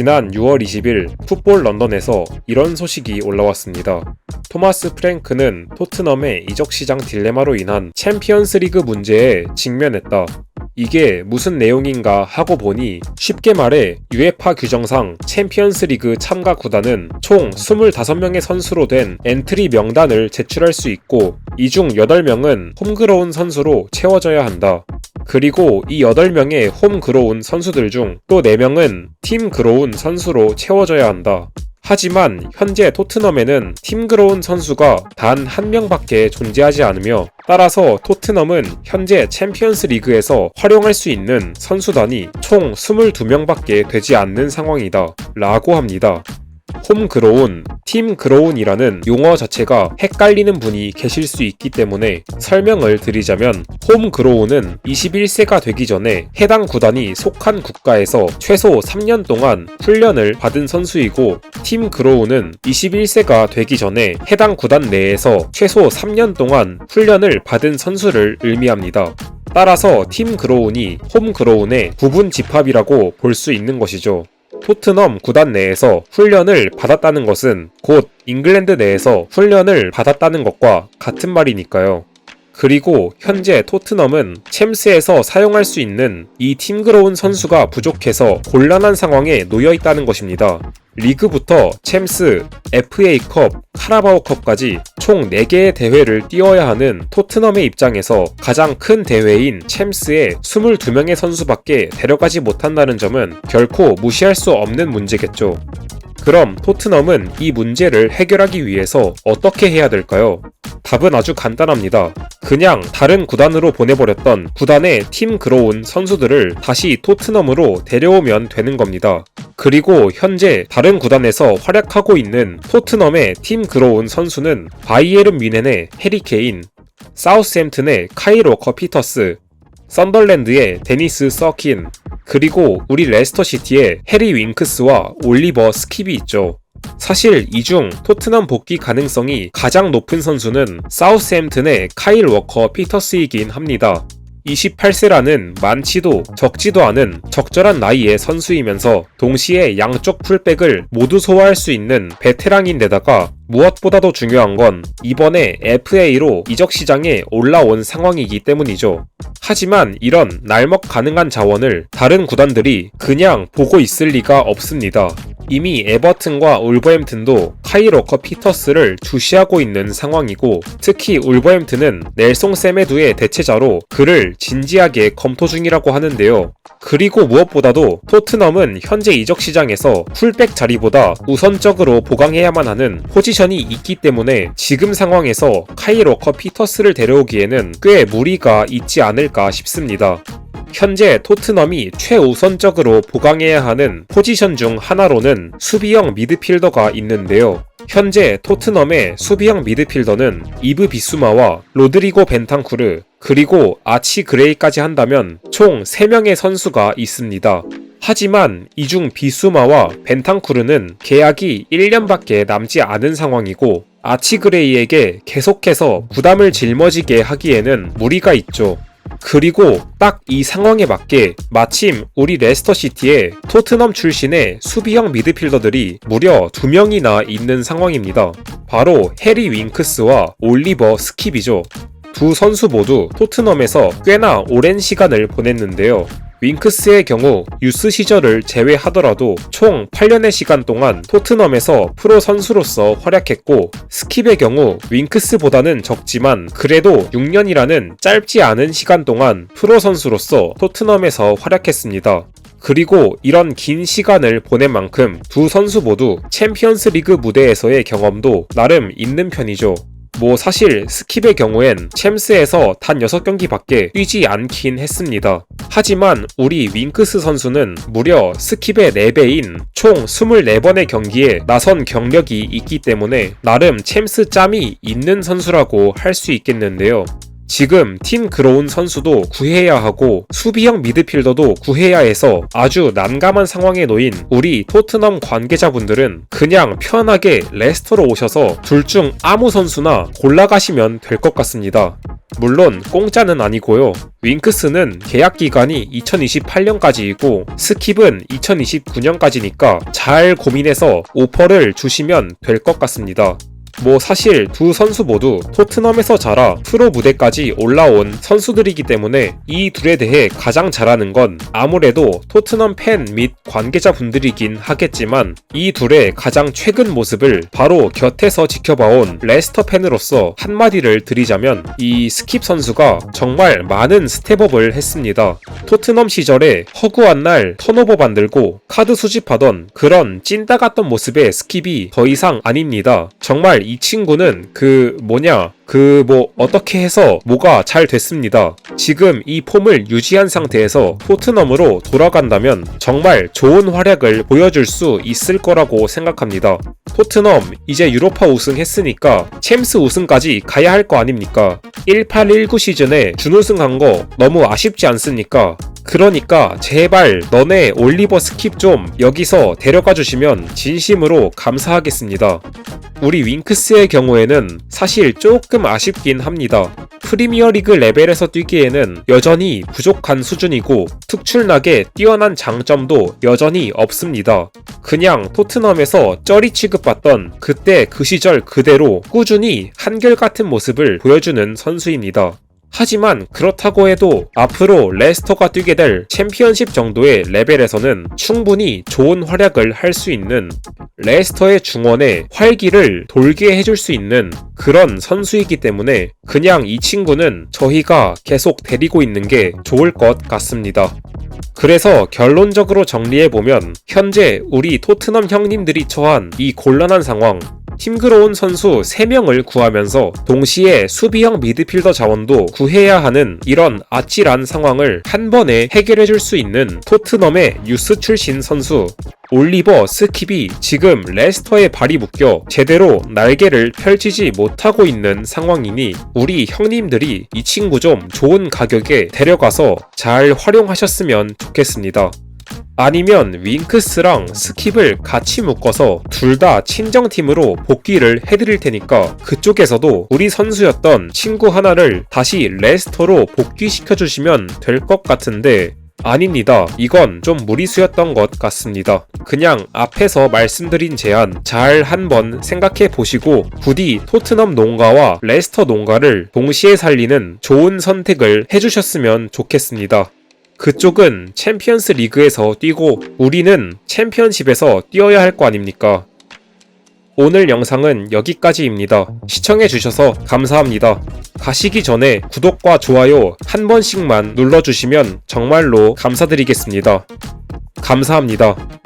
지난 6월 20일 풋볼 런던에서 이런 소식이 올라왔습니다. 토마스 프랭크는 토트넘의 이적 시장 딜레마로 인한 챔피언스 리그 문제에 직면했다. 이게 무슨 내용인가 하고 보니 쉽게 말해 UEFA 규정상 챔피언스 리그 참가 구단은 총 25명의 선수로 된 엔트리 명단을 제출할 수 있고 이 중 8명은 홈그로운 선수로 채워져야 한다. 그리고 이 8명의 홈 그로운 선수들 중 또 4명은 팀 그로운 선수로 채워져야 한다. 하지만 현재 토트넘에는 팀 그로운 선수가 단 한 명밖에 존재하지 않으며 따라서 토트넘은 현재 챔피언스 리그에서 활용할 수 있는 선수단이 총 22명밖에 되지 않는 상황이다. 라고 합니다. 홈 그로운, 팀 그로운이라는 용어 자체가 헷갈리는 분이 계실 수 있기 때문에 설명을 드리자면 홈 그로운은 21세가 되기 전에 해당 구단이 속한 국가에서 최소 3년 동안 훈련을 받은 선수이고 팀 그로운은 21세가 되기 전에 해당 구단 내에서 최소 3년 동안 훈련을 받은 선수를 의미합니다. 따라서 팀 그로운이 홈 그로운의 부분 집합이라고 볼 수 있는 것이죠. 토트넘 구단 내에서 훈련을 받았다는 것은 곧 잉글랜드 내에서 훈련을 받았다는 것과 같은 말이니까요. 그리고 현재 토트넘은 챔스에서 사용할 수 있는 이 팀그로운 선수가 부족해서 곤란한 상황에 놓여 있다는 것입니다. 리그부터 챔스, FA컵, 카라바오컵까지 총 4개의 대회를 뛰어야 하는 토트넘의 입장에서 가장 큰 대회인 챔스에 22명의 선수밖에 데려가지 못한다는 점은 결코 무시할 수 없는 문제겠죠. 그럼 토트넘은 이 문제를 해결하기 위해서 어떻게 해야 될까요? 답은 아주 간단합니다. 그냥 다른 구단으로 보내버렸던 구단의 팀 그로운 선수들을 다시 토트넘으로 데려오면 되는 겁니다. 그리고 현재 다른 구단에서 활약하고 있는 토트넘의 팀 그로운 선수는 바이에른 뮌헨의 해리 케인, 사우스햄튼의 카일 워커 피터스, 썬덜랜드의 데니스 서킨, 그리고 우리 레스터 시티의 해리 윙크스와 올리버 스킵이 있죠. 사실 이 중 토트넘 복귀 가능성이 가장 높은 선수는 사우스햄튼의 카일 워커 피터스이긴 합니다. 28세라는 많지도 적지도 않은 적절한 나이의 선수이면서 동시에 양쪽 풀백을 모두 소화할 수 있는 베테랑인데다가 무엇보다도 중요한 건 이번에 FA로 이적 시장에 올라온 상황이기 때문이죠. 하지만 이런 날먹 가능한 자원을 다른 구단들이 그냥 보고 있을 리가 없습니다. 이미 에버튼과 울버햄튼도 카일 워커 피터스를 주시하고 있는 상황이고 특히 울버햄튼은 넬송 세메두의 대체자로 그를 진지하게 검토 중이라고 하는데요. 그리고 무엇보다도 토트넘은 현재 이적 시장에서 풀백 자리보다 우선적으로 보강해야만 하는 포지션이 있기 때문에 지금 상황에서 카일 워커 피터스를 데려오기에는 꽤 무리가 있지 않을까 싶습니다. 현재 토트넘이 최우선적으로 보강해야 하는 포지션 중 하나로는 수비형 미드필더가 있는데요. 현재 토트넘의 수비형 미드필더는 이브 비수마와 로드리고 벤탕쿠르 그리고 아치 그레이까지 한다면 총 3명의 선수가 있습니다. 하지만 이중 비수마와 벤탕쿠르는 계약이 1년밖에 남지 않은 상황이고 아치그레이에게 계속해서 부담을 짊어지게 하기에는 무리가 있죠. 그리고 딱 이 상황에 맞게 마침 우리 레스터시티에 토트넘 출신의 수비형 미드필더들이 무려 2명이나 있는 상황입니다. 바로 해리 윙크스와 올리버 스킵이죠. 두 선수 모두 토트넘에서 꽤나 오랜 시간을 보냈는데요. 윙크스의 경우 유스 시절을 제외하더라도 총 8년의 시간 동안 토트넘에서 프로 선수로서 활약했고 스킵의 경우 윙크스보다는 적지만 그래도 6년이라는 짧지 않은 시간 동안 프로 선수로서 토트넘에서 활약했습니다. 그리고 이런 긴 시간을 보낸 만큼 두 선수 모두 챔피언스 리그 무대에서의 경험도 나름 있는 편이죠. 뭐 사실 스킵의 경우엔 챔스에서 단 6경기밖에 뛰지 않긴 했습니다. 하지만 우리 윙크스 선수는 무려 스킵의 4배인 총 24번의 경기에 나선 경력이 있기 때문에 나름 챔스 짬이 있는 선수라고 할 수 있겠는데요. 지금 팀 그로운 선수도 구해야 하고 수비형 미드필더도 구해야 해서 아주 난감한 상황에 놓인 우리 토트넘 관계자분들은 그냥 편하게 레스터로 오셔서 둘 중 아무 선수나 골라가시면 될 것 같습니다. 물론 공짜는 아니고요. 윙크스는 계약 기간이 2028년까지이고 스킵은 2029년까지니까 잘 고민해서 오퍼를 주시면 될 것 같습니다. 뭐 사실 두 선수 모두 토트넘에서 자라 프로 무대까지 올라온 선수들이기 때문에 이 둘에 대해 가장 잘하는 건 아무래도 토트넘 팬 및 관계자분들이긴 하겠지만 이 둘의 가장 최근 모습을 바로 곁에서 지켜봐온 레스터 팬으로서 한마디를 드리자면 이 스킵 선수가 정말 많은 스텝업을 했습니다. 토트넘 시절에 허구한 날 턴오버 만들고 카드 수집하던 그런 찐따 같던 모습의 스킵이 더 이상 아닙니다. 정말 이 친구는 그 뭐냐 그 뭐 어떻게 해서 뭐가 잘 됐습니다. 지금 이 폼을 유지한 상태에서 토트넘으로 돌아간다면 정말 좋은 활약을 보여줄 수 있을 거라고 생각합니다. 토트넘 이제 유로파 우승했으니까 챔스 우승까지 가야 할 거 아닙니까? 1819 시즌에 준우승한 거 너무 아쉽지 않습니까? 그러니까 제발 너네 올리버 스킵 좀 여기서 데려가 주시면 진심으로 감사하겠습니다. 우리 윙크스의 경우에는 사실 조금 아쉽긴 합니다. 프리미어 리그 레벨에서 뛰기에는 여전히 부족한 수준이고 특출나게 뛰어난 장점도 여전히 없습니다. 그냥 토트넘에서 쩌리 취급받던 그때 그 시절 그대로 꾸준히 한결같은 모습을 보여주는 선수입니다. 하지만 그렇다고 해도 앞으로 레스터가 뛰게 될 챔피언십 정도의 레벨에서는 충분히 좋은 활약을 할 수 있는 레스터의 중원에 활기를 돌게 해줄 수 있는 그런 선수이기 때문에 그냥 이 친구는 저희가 계속 데리고 있는 게 좋을 것 같습니다. 그래서 결론적으로 정리해보면 현재 우리 토트넘 형님들이 처한 이 곤란한 상황 힘그러운 선수 3명을 구하면서 동시에 수비형 미드필더 자원도 구해야 하는 이런 아찔한 상황을 한 번에 해결해 줄 수 있는 토트넘의 유스 출신 선수 올리버 스킵이 지금 레스터에 발이 묶여 제대로 날개를 펼치지 못하고 있는 상황이니 우리 형님들이 이 친구 좀 좋은 가격에 데려가서 잘 활용하셨으면 좋겠습니다. 아니면 윙크스랑 스킵을 같이 묶어서 둘 다 친정팀으로 복귀를 해드릴 테니까 그쪽에서도 우리 선수였던 친구 하나를 다시 레스터로 복귀시켜 주시면 될 것 같은데 아닙니다. 이건 좀 무리수였던 것 같습니다. 그냥 앞에서 말씀드린 제안 잘 한번 생각해 보시고 부디 토트넘 농가와 레스터 농가를 동시에 살리는 좋은 선택을 해주셨으면 좋겠습니다. 그쪽은 챔피언스 리그에서 뛰고 우리는 챔피언십에서 뛰어야 할 거 아닙니까? 오늘 영상은 여기까지입니다. 시청해주셔서 감사합니다. 가시기 전에 구독과 좋아요 한 번씩만 눌러주시면 정말로 감사드리겠습니다. 감사합니다.